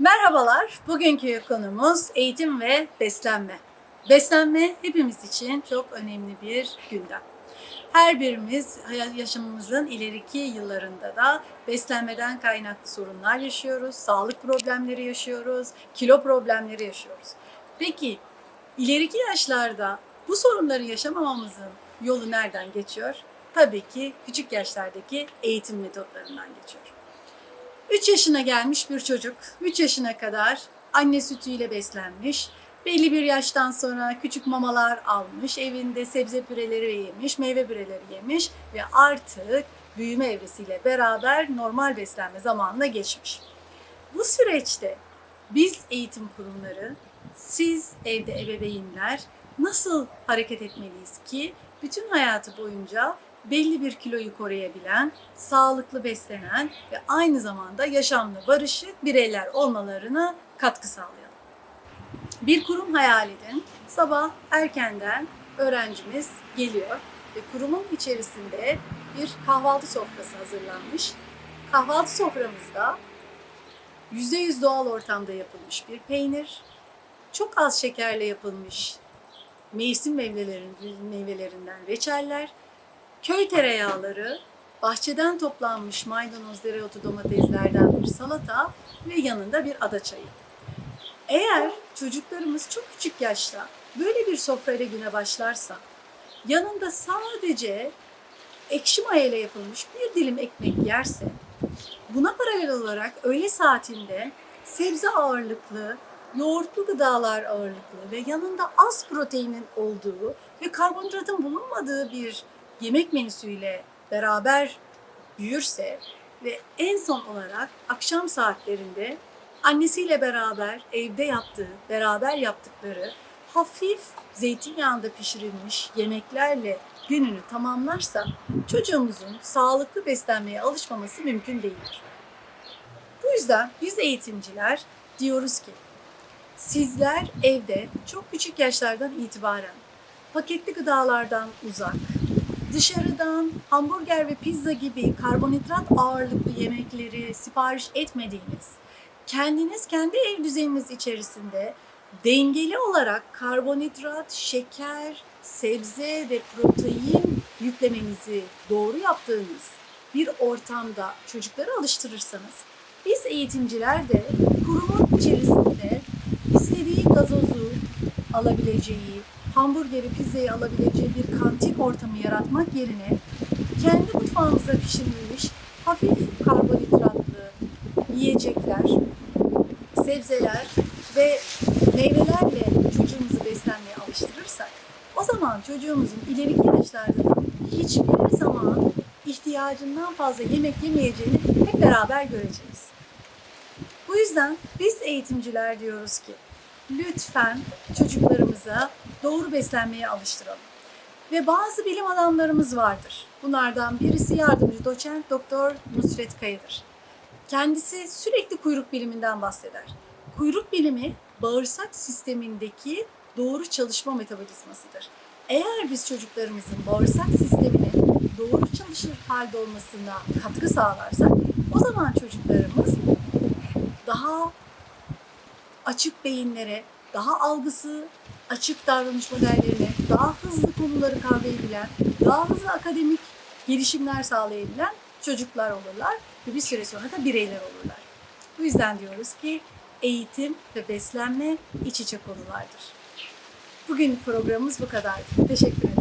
Merhabalar. Bugünkü konumuz eğitim ve beslenme. Beslenme hepimiz için çok önemli bir gündem. Her birimiz yaşamımızın ileriki yıllarında da beslenmeden kaynaklı sorunlar yaşıyoruz, sağlık problemleri yaşıyoruz, kilo problemleri yaşıyoruz. Peki ileriki yaşlarda bu sorunları yaşamamamızın yolu nereden geçiyor? Tabii ki küçük yaşlardaki eğitim metotlarından geçiyor. 3 yaşına gelmiş bir çocuk, 3 yaşına kadar anne sütüyle beslenmiş, belli bir yaştan sonra küçük mamalar almış, evinde sebze püreleri yemiş, meyve püreleri yemiş ve artık büyüme evresiyle beraber normal beslenme zamanına geçmiş. Bu süreçte biz eğitim kurumları, siz evde ebeveynler nasıl hareket etmeliyiz ki bütün hayatı boyunca belli bir kiloyu koruyabilen, sağlıklı beslenen ve aynı zamanda yaşamla barışık bireyler olmalarına katkı sağlayalım. Bir kurum hayal edin. Sabah erkenden öğrencimiz geliyor ve kurumun içerisinde bir kahvaltı sofrası hazırlanmış. Kahvaltı soframızda %100 doğal ortamda yapılmış bir peynir, çok az şekerle yapılmış mevsim meyvelerin, meyvelerinden reçeller, köy tereyağları, bahçeden toplanmış maydanoz, dereotu, domateslerden bir salata ve yanında bir ada çayı. Eğer çocuklarımız çok küçük yaşta böyle bir sofrayla güne başlarsa, yanında sadece ekşi mayayla yapılmış bir dilim ekmek yerse, buna paralel olarak öğle saatinde sebze ağırlıklı, yoğurtlu gıdalar ağırlıklı ve yanında az proteinin olduğu ve karbonhidratın bulunmadığı bir yemek menüsüyle beraber büyürse ve en son olarak akşam saatlerinde annesiyle beraber evde yaptığı, beraber yaptıkları hafif zeytinyağında pişirilmiş yemeklerle gününü tamamlarsa çocuğumuzun sağlıklı beslenmeye alışmaması mümkün değildir. Bu yüzden biz eğitimciler diyoruz ki sizler evde çok küçük yaşlardan itibaren paketli gıdalardan uzak, dışarıdan hamburger ve pizza gibi karbonhidrat ağırlıklı yemekleri sipariş etmediğiniz, kendiniz kendi ev düzeniniz içerisinde dengeli olarak karbonhidrat, şeker, sebze ve protein yüklemenizi doğru yaptığınız bir ortamda çocukları alıştırırsanız biz eğitimciler de kurumun içerisinde istediği gazozu alabileceği, hamburgeri, pizzayı alabileceği bir kantin ortamı yaratmak yerine kendi mutfağımızda pişirilmiş hafif karbonhidratlı yiyecekler, sebzeler ve meyvelerle çocuğumuzu beslenmeye alıştırırsak o zaman çocuğumuzun ileriki yaşlarda da hiçbir zaman ihtiyacından fazla yemek yemeyeceğini hep beraber göreceğiz. Bu yüzden biz eğitimciler diyoruz ki lütfen çocuklarımıza doğru beslenmeye alıştıralım. Ve bazı bilim adamlarımız vardır. Bunlardan birisi yardımcı doçent doktor Nusret Kaya'dır. Kendisi sürekli kuyruk biliminden bahseder. Kuyruk bilimi bağırsak sistemindeki doğru çalışma metabolizmasıdır. Eğer biz çocuklarımızın bağırsak sisteminin doğru çalışır halde olmasına katkı sağlarsak o zaman çocuklarımız daha açık beyinlere, daha algısı açık davranış modellerine, daha hızlı konuları kavrayabilen, daha hızlı akademik gelişimler sağlayabilen çocuklar olurlar ve bir süre sonra da bireyler olurlar. Bu yüzden diyoruz ki eğitim ve beslenme iç içe konulardır. Bugün programımız bu kadardı. Teşekkür ederiz.